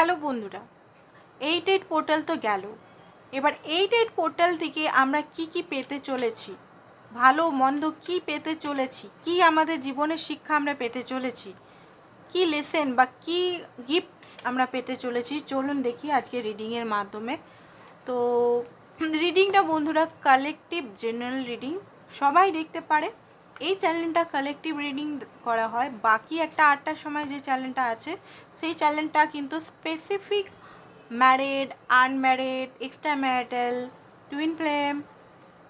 Hello বন্ধুরা eight eight portal তো গেল। এবার এইট এইট পোর্টাল থেকে আমরা কি কি পেতে চলেছি, ভালো মন্দ কি পেতে চলেছি, কি আমাদের জীবনের শিক্ষা আমরা পেতে চলেছি, কি লেসেন বা কি গিফটস আমরা পেতে চলেছি, চলুন দেখি আজকে রিডিংয়ের মাধ্যমে। তো রিডিংটা বন্ধুরা কালেকটিভ জেনারেল রিডিং সবাই দেখতে পারে। এই চ্যানেলটা কালেকটিভ রিডিং করা হয়। বাকি একটা আটটার সময় যে চ্যানেলটা আছে, সেই চ্যানেলটা কিন্তু specific married unmarried extra marital twin flame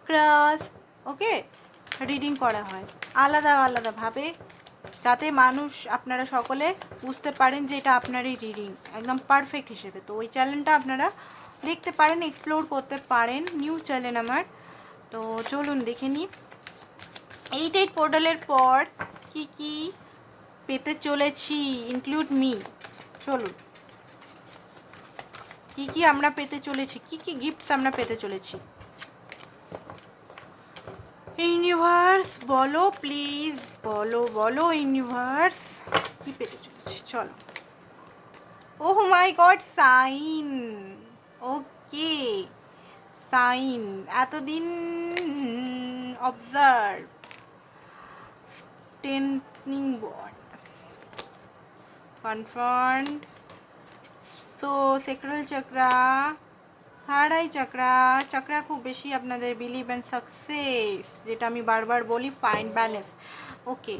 crush okay reading করা হয়। আলাদা আলাদাভাবে যাতে মানুষ, আপনারা সকলে বুঝতে পারেন যে এটা আপনারই রিডিং একদম পারফেক্ট হিসেবে। তো ওই চ্যানেলটা আপনারা দেখতে পারেন এক্সপ্লোর করতে পারেন। নিউ চ্যানেল আমার। তো চলুন দেখে নিই। এইট এইট পোর্টালের পর কি কি পেতে চলেছি? ইনক্লুড মি চলুন। কি কি আমরা পেতে চলেছি? কি কি গিফটস আমরা পেতে চলেছি? ইউনিভার্স বলো প্লিজ বলো বলো ইউনিভার্স কি পেতে চলেছি? চলো। ওহ my god sign okay sign এতদিন observe টেন্থনিং bond confirmed so sacral chakra third eye chakra chakra খুব বেশি আপনাদের বিলিভ অ্যান্ড সাকসেস যেটা আমি বারবার বলি ফাইন ব্যালেন্স ওকে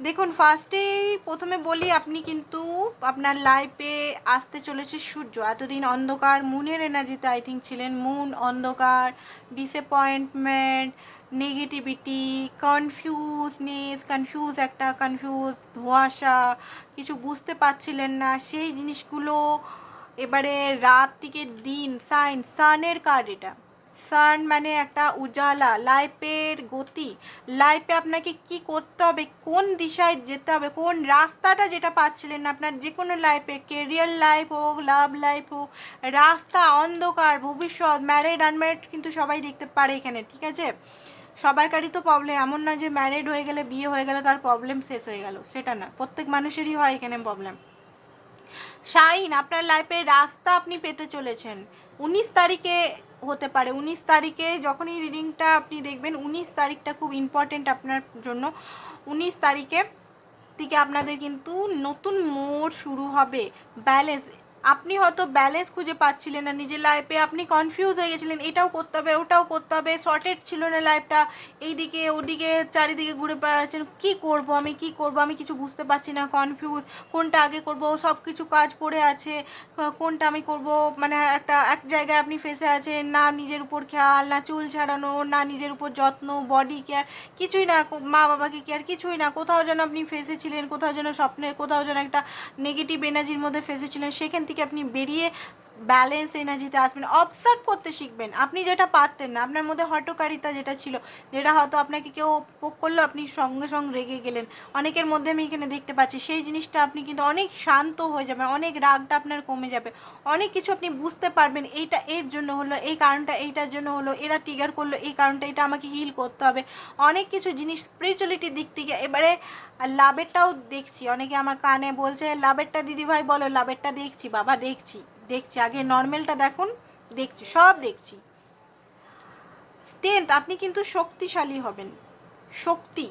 দেখুন ফার্স্টেই প্রথমে বলি আপনি কিন্তু আপনার লাইফে আসতে চলেছে সূর্য এতদিন অন্ধকার মুনের এনার্জিতে আই থিঙ্ক ছিলেন মুন অন্ধকার ডিসঅ্যাপয়েন্টমেন্ট নেগেটিভিটি কনফিউজনেস কনফিউজ একটা কনফিউজ ধোঁয়াশা, কিছু বুঝতে পারছিলেন না। সেই জিনিসগুলো এবারে রাত থেকে দিন সাইন সানের কার্ড এটা। সান মানে একটা উজালা লাইফের গতি। লাইফে আপনাকে কি করতে হবে, কোন দিশায় যেতে হবে, কোন রাস্তাটা যেটা পাচ্ছিলেন না আপনার, যে কোনো লাইফে কেরিয়ার লাইফ হোক লাভ লাইফ হোক, রাস্তা, অন্ধকার, ভবিষ্যৎ ম্যারিড আনম্যারিড কিন্তু সবাই দেখতে পারে এখানে, ঠিক আছে? সবাইকারই তো প্রবলেম এমন না যে ম্যারিড হয়ে গেলে, বিয়ে হয়ে গেলে তার প্রবলেম শেষ হয়ে গেল, সেটা না। প্রত্যেক মানুষেরই হয় এখানে প্রবলেম শাইন আপনার লাইফে রাস্তা আপনি পেতে চলেছেন। উনিশ তারিখে হতে পারে, উনিশ তারিখে যখনই রিডিংটা আপনি দেখবেন, উনিশ তারিখটা খুব ইম্পর্টেন্ট আপনার জন্য। উনিশ তারিখে থেকে আপনাদের কিন্তু নতুন মোড় শুরু হবে। ব্যালেন্স আপনি হয়তো ব্যালেন্স খুঁজে পাচ্ছিলেন না নিজের লাইফে আপনি কনফিউজ হয়ে গেছিলেন, এটাও করতে হবে, ওটাও করতে হবে শর্টেড ছিল না লাইফটা এইদিকে, ওদিকে, চারিদিকে ঘুরে বেড়াচ্ছেন, কি করব আমি, কি করব আমি কিছু বুঝতে পারছি না কনফিউজ কোনটা আগে করব? সব কিছু কাজ পড়ে আছে। কোনটা আমি করব? মানে একটা, এক জায়গায় আপনি ফেসে আছেন, না নিজের উপর খেয়াল, না চুল ছাড়ানো, না নিজের উপর যত্ন বডি কেয়ার কিছুই না মা বাবাকে কেয়ার কিছুই না। কোথাও যেন আপনি ফেসেছিলেন, কোথাও যেন স্বপ্নে, কোথাও যেন একটা নেগেটিভ এনার্জির মধ্যে ফেসেছিলেন, সেখান থেকে আপনি বেরিয়ে ব্যালেন্স এনার্জিতে আসবেন অবসার্ভ করতে শিখবেন। আপনি যেটা পারতেন না, আপনার মধ্যে হটকারিতা যেটা ছিল, যেটা হয়তো আপনাকে কেউ পোক করল আপনি সঙ্গে সঙ্গে রেগে গেলেন। অনেকের মধ্যে আমি এখানে দেখতে পাচ্ছি, সেই জিনিসটা আপনি কিন্তু অনেক শান্ত হয়ে যাবেন, অনেক রাগটা আপনার কমে যাবে। অনেক কিছু আপনি বুঝতে পারবেন, এইটা এর জন্য হলো, এই কারণটা এইটার জন্য হলো, এরা টিগার করল, এই কারণটা এটা আমাকে হিল করতে হবে। অনেক কিছু জিনিস স্পিরিচুয়ালিটির দিক থেকে, এবারে লাভেরটাও দেখছি। অনেকে আমার কানে বলছে, লাভেরটা দিদিভাই বলো, লাভেরটা দেখছি, বাবা দেখছি। দেখছি। আগে নর্মালটা দেখুন, দেখছি, সব দেখছি। স্ট্রেংথ আপনি কিন্তু শক্তিশালী হবেন। শক্তি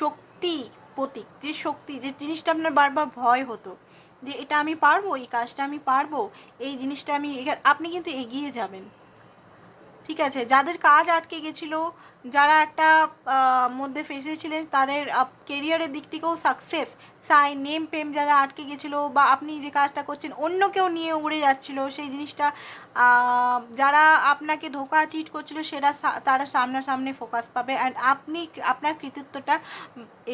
শক্তি প্রতীক, যে শক্তি, যে জিনিসটা আপনার বারবার ভয় হতো, যে এটা আমি পারব, এই কাজটা আমি পারব, এই জিনিসটা আমি আপনি কিন্তু এগিয়ে যাবেন। ঠিক আছে? যাদের কাজ আটকে গেছিল, যারা একটা মধ্যে ফেসেছিলেন তাদের কেরিয়ারের দিক থেকেও সাকসেস সাই নেম ফেম যারা আটকে গেছিল বা আপনি যে কাজটা করছেন, অন্য কেউ নিয়ে উড়ে যাচ্ছিল, সেই জিনিসটা যারা আপনাকে ধোকা চিট করছিল, সেটা তারা সামনাসামনি ফোকাস পাবে অ্যান্ড আপনি, আপনার কৃতিত্বটা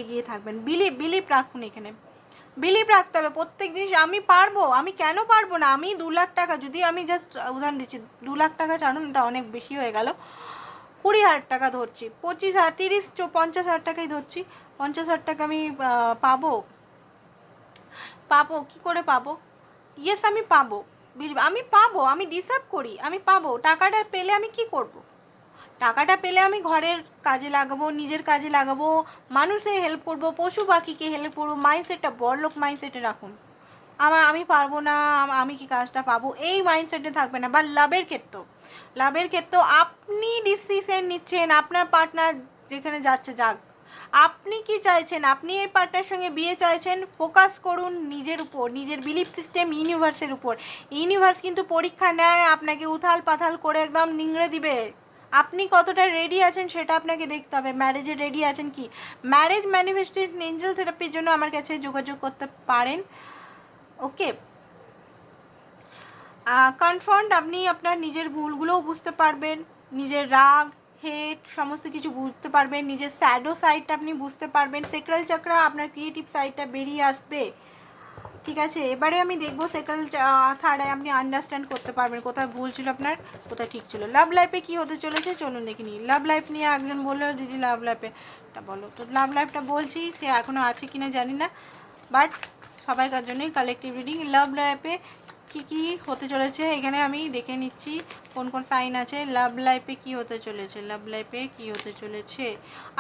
এগিয়ে থাকবেন। বিলিভ বিলিভ রাখুন এখানে। বিলিভ রাখতে হবে। প্রত্যেক জিনিস আমি পারব, আমি কেন পারব না? আমি দু লাখ টাকা, যদি আমি জাস্ট উদাহরণ দিচ্ছি, দু লাখ টাকা জানুন এটা অনেক বেশি হয়ে গেল। কুড়ি হাজার টাকা ধরছি, পঁচিশ হাজার, তিরিশ পঞ্চাশ হাজার টাকাই ধরছি। পঞ্চাশ হাজার টাকা আমি পাবো। পাবো, কি করে পাবো? ইয়েস আমি পাবো। আমি পাবো, আমি ডিসার্ভ করি, আমি পাবো। টাকাটা পেলে আমি কি করব। টাকাটা পেলে আমি ঘরের কাজে লাগাবো, নিজের কাজে লাগাবো, মানুষের হেল্প করব, পশু পাখিকে হেল্প করব মাইন্ডসেটটা বড়লোক মাইন্ডসেটে রাখুন। আমার আমি পারব না, আমি কি কাজটা পাবো? এই মাইন্ডসেটে থাকবে না, বা লাভের ক্ষেত্র। লাভের ক্ষেত্র আপনি ডিসিশন নিচ্ছেন, আপনার পার্টনার যেখানে যাচ্ছে, যাক। আপনি কি চাইছেন? আপনি এই পার্টনার সঙ্গে বিয়ে চাইছেন, ফোকাস করুন নিজের উপর, নিজের বিলিফ সিস্টেম ইউনিভার্সের উপর। ইউনিভার্স কিন্তু পরীক্ষা নেয়, আপনাকে উথাল পাথাল করে একদম নিংড়ে দিবে। আপনি কতটা রেডি আছেন সেটা আপনাকে দেখতে হবে। ম্যারেজে রেডি আছেন কি? ম্যারেজ ম্যানিফেস্টেশন এঞ্জেল থেরাপির জন্য আমার কাছে যোগাযোগ করতে পারেন। ওকে কনফার্ম আপনি আপনার নিজের ভুলগুলোও বুঝতে পারবেন। নিজের রাগ হেট সমস্ত কিছু বুঝতে পারবেন, নিজের স্যাডো সাইডটা আপনি বুঝতে পারবেন। সেক্রাল চক্রা আপনার ক্রিয়েটিভ সাইডটা বেরিয়ে আসবে। ঠিক আছে? এবারে আমি দেখব সেক্রাল থার্ডে আপনি আন্ডারস্ট্যান্ড করতে পারবেন কোথায় ভুল ছিল আপনার, কোথায় ঠিক ছিল। লাভ লাইফে কি হতে চলেছে? চলুন দেখে নিই। লাভ লাইফ নিয়ে একজন বলল, দিদি লাভ লাইফে এটা বলো। তো লাভ লাইফটা বলছি, সে এখনও আছে কিনা জানি না বাট সবাইকার জন্যই কালেকটিভ রিডিং লাভ লাইফে কি কি হতে চলেছে, এখানে আমি দেখে নিচ্ছি। কোন কোন সাইন আছে? লাভ লাইফে কি হতে চলেছে? লাভ লাইফে কি হতে চলেছে?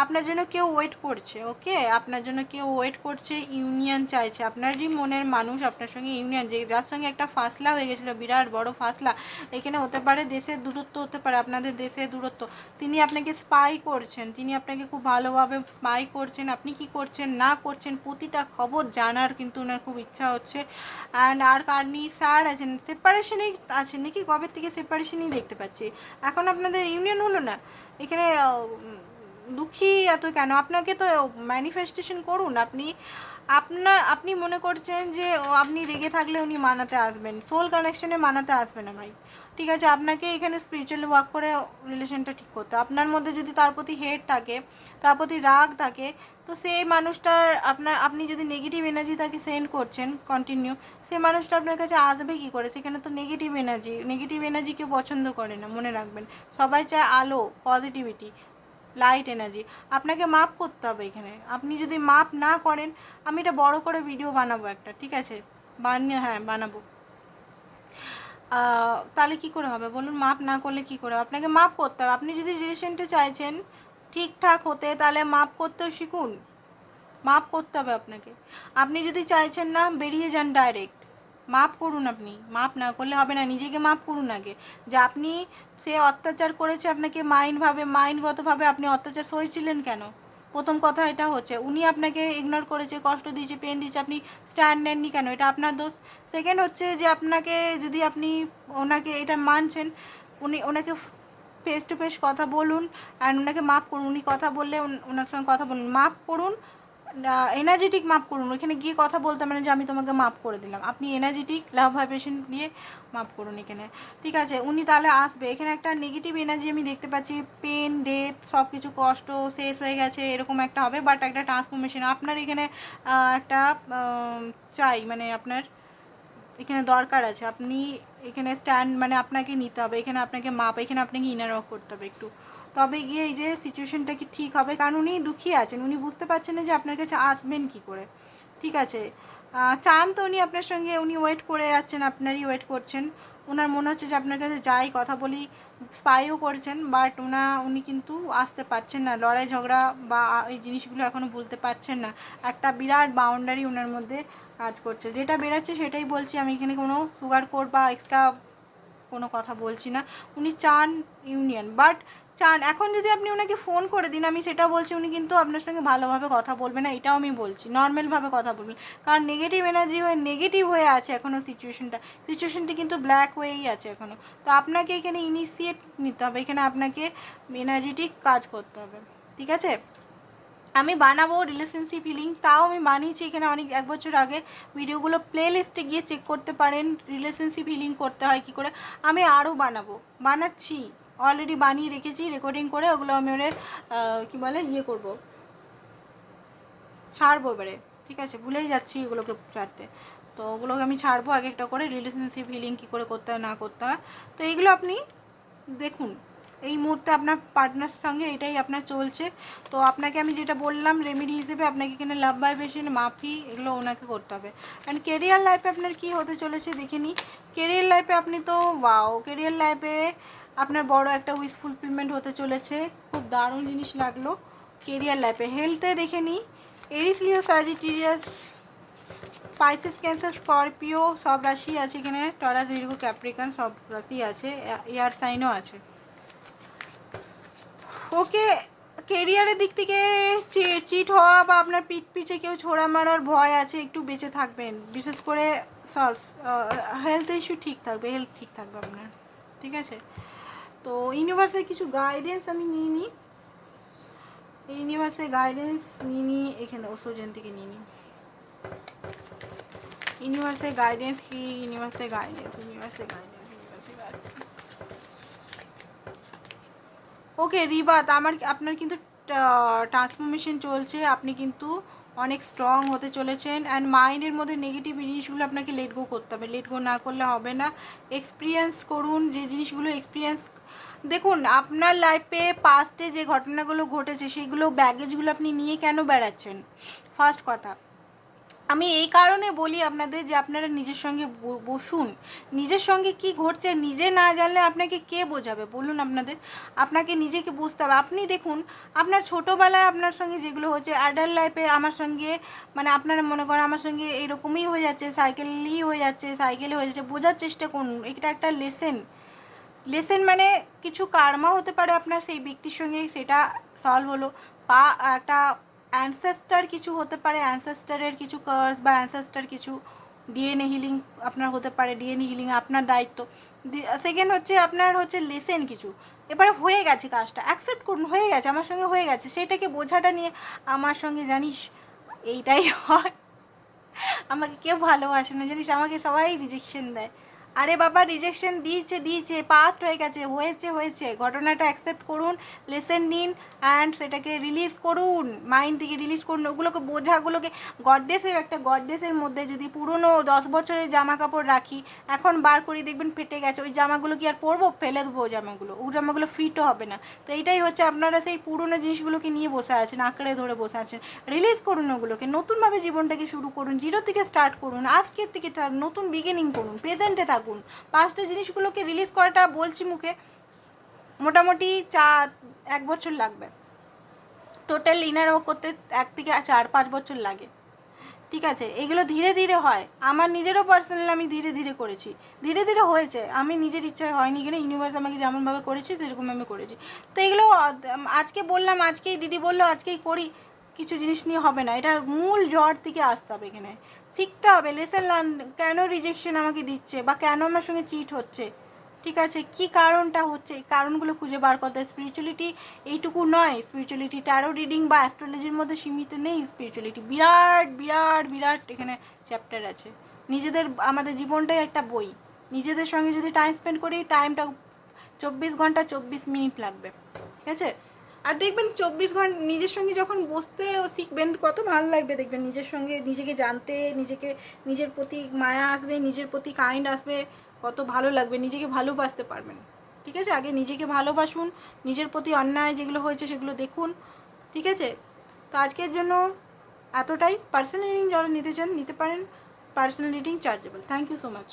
আপনার জন্য কেউ ওয়েট করছে ওকে আপনার জন্য কেউ ওয়েট করছে ইউনিয়ন চাইছে। আপনার যে মনের মানুষ, আপনার সঙ্গে ইউনিয়ন যে যার সঙ্গে একটা ফাসলা হয়ে গেছিল, বিরাট বড় ফাসলা, এখানে হতে পারে দেশের দূরত্ব, হতে পারে আপনাদের দেশের দূরত্ব। তিনি আপনাকে স্পাই করছেন, তিনি আপনাকে খুব ভালোভাবে স্পাই করছেন। আপনি কি করছেন, না করছেন, প্রতিটা খবর জানার কিন্তু ওনার খুব ইচ্ছা হচ্ছে। অ্যান্ড আর কার্নি স্যার আছেন? সেপারেশনেই আছেন নাকি? কবে থেকে সেপারেশনই দেখতে পাচ্ছি। এখন আপনাদের ইউনিয়ন হলো না? এখানে দুঃখী এত কেন? আপনাকে তো ম্যানিফেস্টেশন করুন। আপনি, আপনার, আপনি মনে করছেন যে আপনি রেগে থাকলে উনি মানাতে আসবেন। সোল কানেকশনে মানাতে আসবে না ভাই। ঠিক আছে, আপনাকে এখানে স্পিরিচুয়ালি ওয়ার্ক করে রিলেশনটা ঠিক করতে আপনার মধ্যে যদি তার প্রতি হেট থাকে, তার প্রতি রাগ থাকে, তো সেই মানুষটার আপনার, আপনি যদি নেগেটিভ এনার্জি তাকে সেন্ড করছেন কন্টিনিউ সেই মানুষটা আপনার কাছে আসবে কি করে? সেখানে তো নেগেটিভ এনার্জি নেগেটিভ এনার্জি কেউ পছন্দ করে না, মনে রাখবেন। সবাই চায় আলো পজিটিভিটি লাইট এনার্জি আপনাকে মাপ করতে হবে এখানে। আপনি যদি মাপ না করেন, আমি এটা বড় করে ভিডিও বানাবো একটা, ঠিক আছে? বানিয়ে হ্যাঁ বানাবো। তাহলে কি করে হবে? বলুন, মাপ না করলে কি করে? আপনাকে মাপ করতে হবে। আপনি যদি রিলেশনটা চাইছেন, ঠিকঠাক হতে, তাহলে মাপ করতেও শিখুন। মাপ করতে হবে আপনাকে। আপনি যদি চাইছেন না, বেরিয়ে যান ডাইরেক্ট মাপ করুন আপনি মাপ না করলে হবে না, নিজেকে মাপ করুন আগে। যে আপনি সে অত্যাচার করেছে, আপনাকে মাইন্ডভাবে, মাইন্ডগতভাবে আপনি অত্যাচার সয়েছিলেন কেন? প্রথম কথা এটা হচ্ছে, উনি আপনাকে ইগনোর করেছে, কষ্ট দিয়েছে পেন দিয়েছে, আপনি স্ট্যান্ড নেননি কেন? এটা আপনার দোষ। সেকেন্ড হচ্ছে যে আপনাকে, যদি আপনি ওনাকে এটা মানছেন, উনি, ওনাকে ফেস টু ফেস কথা বলুন অ্যান্ড ওনাকে মাফ করুন। উনি কথা বললে ওনার সঙ্গে কথা বলুন। মাফ করুন এনার্জেটিক মাপ করুন, ওইখানে গিয়ে কথা বলতে মানে যে আমি তোমাকে মাপ করে দিলাম। আপনি এনার্জেটিক লাভ ভাইব্রেশন দিয়ে মাপ করুন এখানে। ঠিক আছে, উনি তাহলে আসবে। এখানে একটা নেগেটিভ এনার্জি আমি দেখতে পাচ্ছি পেন ডেথ সব কিছু কষ্ট, শেষ হয়ে গেছে, এরকম একটা হবে বাট একটা ট্রান্সফরমেশন আপনার এখানে একটা চাই মানে আপনার এখানে দরকার আছে। আপনি এখানে স্ট্যান্ড মানে আপনাকে নিতে হবে, এখানে আপনাকে মাপ, এখানে আপনাকে ইনার ওয়ার্ক করতে হবে একটু। তবে গিয়ে এই যে সিচুয়েশনটা কি ঠিক হবে? কারণ উনি দুঃখী আছেন। উনি বুঝতে পারছেন না যে আপনার কাছে আসবেন কি করে। ঠিক আছে। চান তো উনি আপনার সঙ্গে। উনি ওয়েট করে যাচ্ছেন আপনারই ওয়েট করছেন। ওনার মনে হচ্ছে যে আপনার কাছে যাই, কথা বলি স্পাইও করছেন বাট ওনা উনি কিন্তু আসতে পারছেন না। লড়াই, ঝগড়া বা এই জিনিসগুলো এখনও ভুলতে পারছেন না। একটা বিরাট বাউন্ডারি ওনার মধ্যে কাজ করছে। যেটা বেরাচ্ছে সেটাই বলছি। আমি এখানে কোনো সুগার কোড বা এক্সট্রা কোনো কথা বলছি না। উনি চান ইউনিয়ন বাট চান। এখন যদি আপনি ওনাকে ফোন করে দিন, আমি সেটা বলছি, উনি কিন্তু আপনার সঙ্গে ভালোভাবে কথা বলবে না, এটাও আমি বলছি। নর্মালভাবে কথা বলবেন। কারণ নেগেটিভ এনার্জি হয়ে নেগেটিভ হয়ে আছে এখনও সিচুয়েশনটা সিচুয়েশনটি কিন্তু ব্ল্যাক হয়েই আছে এখনও তো আপনাকে এখানে ইনিশিয়েট নিতে হবে। এখানে আপনাকে এনার্জেটিক কাজ করতে হবে। ঠিক আছে? আমি বানাবো রিলেশনশিপ হিলিং তাও আমি বানিয়েছি এখানে অনেক, এক বছর আগে। ভিডিওগুলো প্লে লিস্টে গিয়ে চেক করতে পারেন। রিলেশনশিপ হিলিং করতে হয় কি করে। আমি আরও বানাবো। বানাচ্ছি। অলরেডি বানিয়ে রেখেছি রেকর্ডিং করে ওগুলো আমি ওরে কী বলে ইয়ে করব। ছাড়বো এবারে, ঠিক আছে? ভুলেই যাচ্ছি এগুলোকে ছাড়তে। তো ওগুলোকে আমি ছাড়বো এক একটা করে রিলেশনশিপ হিলিং কী করে করতে হয়, না করতে হয়। তো এইগুলো আপনি দেখুন। এই মুহূর্তে আপনার পার্টনার সঙ্গে এটাই আপনার চলছে। তো আপনাকে আমি যেটা বললাম রেমেডি হিসেবে আপনাকে এখানে লাভ ভাইব্রেশন মাফি এগুলো ওনাকে করতে হবে। অ্যান্ড কেরিয়ার লাইফে আপনার কি হতে চলেছে, দেখে কেরিয়ার লাইফে আপনি তো ওয়াও কেরিয়ার লাইফে আপনার বড় একটা উইশ ফুলফিলমেন্ট হতে চলেছে। খুব দারুণ জিনিস লাগল কেরিয়ার লাইফে হেলথে দেখে নিই Aries Leo Sagittarius Pisces cancer Scorpio সব রাশি আছে এখানে। টরাস ভির্গো ক্যাপ্রিকান সব রাশি আছে। এয়ার সাইনও আছে। ওকে কেরিয়ারের দিক থেকে চিট হওয়া বা আপনার পিঠ পিছে কেউ ছোড়া মারার ভয় আছে, একটু বেঁচে থাকবেন। বিশেষ করে সলস হেলথ ইস্যু ঠিক থাকবে হেলথ ঠিক থাকবে আপনার। ঠিক আছে? তো ইউনিভার্সের কিছু গাইডেন্স আমি নিয়ে নিই। ইউনিভার্সের গাইডেন্স নিয়ে নিই, এখানে ওষুধেন থেকে নিয়ে নিই। ইউনিভার্সের গাইডেন্স কি? ইউনিভার্সের গাইডেন্স ইউনিভার্সের গাইডেন্স ইউনিভার্সের গাইডেন্স ওকে রিবাত, আমার আপনার কিন্তু ট্রান্সফরমেশন চলছে, আপনি কিন্তু অনেক স্ট্রং হতে চলেছেন অ্যান্ড মাইন্ডের মধ্যে নেগেটিভ জিনিসগুলো আপনাকে লেট গো করতে হবে। লেট গো না করলে হবে না। এক্সপিরিয়েন্স করুন, যে জিনিসগুলো এক্সপিরিয়েন্স দেখুন, আপনার লাইফে পাস্টে যে ঘটনাগুলো ঘটেছে সেগুলো ব্যাগেজগুলো আপনি নিয়ে কেন বেড়াচ্ছেন? ফার্স্ট কথা। আমি এই কারণে বলি আপনাদের যে আপনারা নিজের সঙ্গে বসুন। নিজের সঙ্গে কি ঘটছে নিজে না জানলে আপনাকে কে বোঝাবে? বলুন আপনাদের। আপনাকে নিজেকে বুঝতে হবে। আপনি দেখুন, আপনার ছোটোবেলায় আপনার সঙ্গে যেগুলো হচ্ছে অ্যাডাল্ট লাইফে আমার সঙ্গে মানে আপনারা মনে করেন আমার সঙ্গে এরকমই হয়ে যাচ্ছে, সাইকেলই হয়ে যাচ্ছে, সাইকেলে হয়ে যাচ্ছে, বোঝার চেষ্টা করুন। এটা একটা লেসেন লেসেন মানে কিছু কার্মা হতে পারে আপনার সেই ব্যক্তির সঙ্গে, সেটা সলভ হলো। বা একটা অ্যানসেস্টার কিছু হতে পারে অ্যানসেস্টারের কিছু কার্স বা অ্যানসেস্টার কিছু ডিএনএ হিলিং আপনার হতে পারে ডিএনএ হিলিং আপনার দায়িত্ব। সেকেন্ড হচ্ছে আপনার হচ্ছে লেসেন কিছু। এবারে হয়ে গেছে কাজটা অ্যাকসেপ্ট করুন, হয়ে গেছে, আমার সঙ্গে হয়ে গেছে। সেটাকে বোঝাটা নিয়ে আমার সঙ্গে জানিস, এইটাই হয়। আমাকে কেউ ভালোবাসে না, জানিস? আমাকে সবাই রিজেকশন দেয়। আরে বাবা রিজেকশন দিয়েছে দিয়েছে পাস্ট হয়ে গেছে, হয়েছে হয়েছে। ঘটনাটা অ্যাকসেপ্ট করুন লেসেন নিন অ্যান্ড সেটাকে রিলিজ করুন। মাইন্ড থেকে রিলিজ করুন। ওগুলোকে বোঝাগুলোকে গডডেসের একটা গডডেসের মধ্যে যদি পুরনো দশ বছরের জামা কাপড় রাখি, এখন বার করি, দেখবেন ফেটে গেছে। ওই জামাগুলো কি আর পরবো? ফেলে দেবো জামাগুলো। ওই জামাগুলো ফিটও হবে না। তো এইটাই হচ্ছে আপনারা সেই পুরনো জিনিসগুলোকে নিয়ে বসে আছেন, আঁকড়ে ধরে বসে আছেন। রিলিজ করুন ওগুলোকে। নতুনভাবে জীবনটাকে শুরু করুন। জিরো থেকে স্টার্ট করুন। আজকের থেকে নতুন বিগিনিং করুন। প্রেজেন্টে থাকুন। পাঁচটা জিনিসগুলোকে রিলিজ করাটা বলছি মুখে, মোটামুটি চার, এক বছর লাগবে। টোটাল ইনার করতে এক থেকে চার, পাঁচ বছর লাগে। ঠিক আছে? এগুলো ধীরে ধীরে হয়। আমার নিজেরও পার্সোনাল আমি ধীরে ধীরে করেছি। ধীরে ধীরে হয়েছে। আমি নিজের ইচ্ছায় হয়নি কিনা ইউনিভার্স আমাকে যেমনভাবে করেছি, সেরকম আমি করেছি। তো এগুলো, আজকে বললাম, আজকেই দিদি বলল, আজকেই করি। কিছু জিনিস নিয়ে হবে না। এটা মূল জ্বর থেকে আসতে হবে এখানে। শিখতে হবে লেসেন লার্ন কেন রিজেকশন আমাকে দিচ্ছে বা কেন আমার সঙ্গে চিট হচ্ছে? ঠিক আছে, কি কারণটা হচ্ছে? এই কারণগুলো খুঁজে বার করতে স্পিরিচুয়ালিটি এইটুকু নয়। স্পিরিচুয়ালিটি ট্যারো রিডিং বা অ্যাস্ট্রোলজির মধ্যে সীমিত নেই স্পিরিচুয়ালিটি বিরাট বিরাট বিরাট এখানে চ্যাপ্টার আছে। নিজেদের, আমাদের জীবনটাই একটা বই। নিজেদের সঙ্গে যদি টাইম স্পেন্ড করি টাইমটা চব্বিশ ঘণ্টা চব্বিশ মিনিট লাগবে। ঠিক আছে? আর দেখবেন চব্বিশ ঘণ্টা, নিজের সঙ্গে যখন বসতে শিখবেন, কত ভালো লাগবে দেখবেন নিজের সঙ্গে, নিজেকে জানতে, নিজেকে, নিজের প্রতি মায়া আসবে, নিজের প্রতি কাইন্ড আসবে, কত ভালো লাগবে, নিজেকে ভালোবাসতে পারবেন। ঠিক আছে? আগে নিজেকে ভালোবাসুন, নিজের প্রতি অন্যায় যেগুলো হয়েছে সেগুলো দেখুন। ঠিক আছে? তো আজকের জন্য এতটাই। পার্সোনাল রিডিং যারা নিতে চান, নিতে পারেন। Personal reading chargeable thank you so much